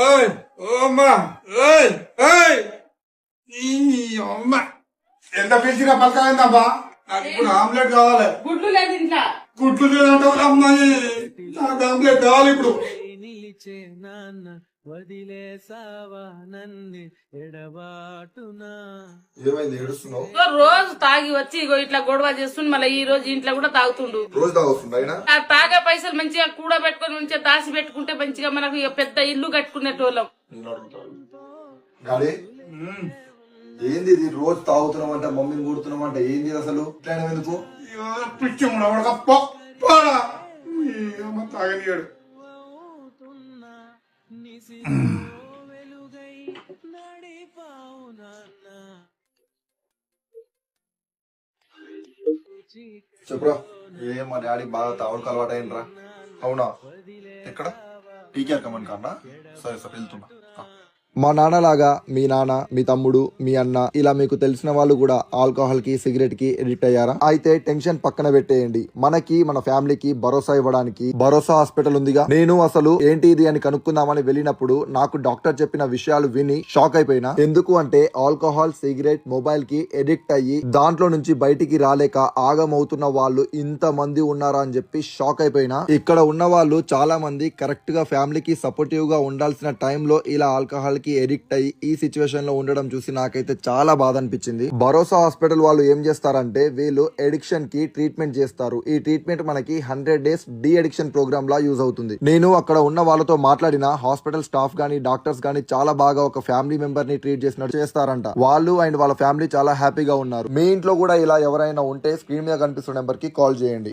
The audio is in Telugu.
ఓయ్ ఓ అమ్మా ఓయ్ ఓయ్ ఈ అమ్మ ఎంత పిలిచినా పలకమైందబ్బా నాకు ఇప్పుడు ఆమ్లెట్ కావాలి. గుడ్లు లేదు ఇంట్లో. గుడ్లు లేదంటే అమ్మాయి నాకు ఆమ్లెట్ కావాలి ఇప్పుడు. నిలిచే నాన్న వదిలేసావా నన్ను ఎడబాటునా. ఏమైంది ఏడుస్తున్నావు? రోజు తాగి వచ్చి ఇగో ఇట్లా గొడవ చేస్తుండు మళ్ళీ ఈ రోజు ఇంట్లో కూడా తాగుతుండు. రోజు ఆయన? ఆ తాగే పైసలు మంచిగా కూడా పెట్టుకొని మంచిగా దాచి పెట్టుకుంటే మంచిగా మనకు ఇక పెద్ద ఇల్లు కట్టుకునేటోళ్ళం. ఏంది ఇది? రోజు తాగుతున్నామంట మమ్మీని కొడుతున్నామంట ఏంది ఇది అసలు? ఇట్లా ఎందుకు? పిచ్చి తాగనియాడు చెప్పురా ఏ మా డాడీ బాగా తాగుడుకు అలవాటు అయినరా అవునా? ఎక్కడ? టీకే కమన్ కాన్నా సరే సరే వెళ్తున్నా. మా నాన్నలాగా మీ నాన్న మీ తమ్ముడు మీ అన్న ఇలా మీకు తెలిసిన వాళ్ళు కూడా ఆల్కహాల్కి సిగరెట్కి ఎడిక్ట్ అయ్యారా? అయితే టెన్షన్ పక్కన పెట్టేయండి. మనకి మన ఫ్యామిలీకి భరోసా ఇవ్వడానికి భరోసా హాస్పిటల్ ఉందిగా. నేను అసలు ఏంటి ఇది అని కనుక్కుందామని వెళ్ళినప్పుడు నాకు డాక్టర్ చెప్పిన విషయాలు విని షాక్ అయిపోయినా. ఎందుకు అంటే ఆల్కహాల్ సిగరెట్ మొబైల్కి ఎడిక్ట్ అయ్యి దాంట్లో నుంచి బయటికి రాలేక ఆగమవుతున్న వాళ్ళు ఇంత మంది ఉన్నారా అని చెప్పి షాక్ అయిపోయినా. ఇక్కడ ఉన్న వాళ్ళు చాలా మంది కరెక్ట్గా ఫ్యామిలీకి సపోర్టివ్గా ఉండాల్సిన టైంలో ఇలా ఆల్కహాల్ కి ఎడిక్ట్ అయ్యి ఈ సిచ్యువేషన్లో ఉండడం చూసి నాకైతే చాలా బాధ అనిపించింది భరోసా హాస్పిటల్ వాళ్ళు ఏం చేస్తారంటే వీళ్ళు ఎడిక్షన్కి ట్రీట్మెంట్ చేస్తారు. ఈ ట్రీట్మెంట్ మనకి hundred days de addiction program లా యూజ్ అవుతుంది. నేను అక్కడ ఉన్న వాళ్ళతో మాట్లాడిన హాస్పిటల్ స్టాఫ్ గానీ డాక్టర్స్ గానీ చాలా బాగా ఒక ఫ్యామిలీ మెంబర్ని ట్రీట్ చేసినట్టు చేస్తారంట. వాళ్ళు అండ్ వాళ్ళ ఫ్యామిలీ చాలా హ్యాపీగా ఉన్నారు. మీ ఇంట్లో కూడా ఇలా ఎవరైనా ఉంటే స్క్రీన్ మీద కనిపిస్తున్న నెంబర్కి కాల్ చేయండి.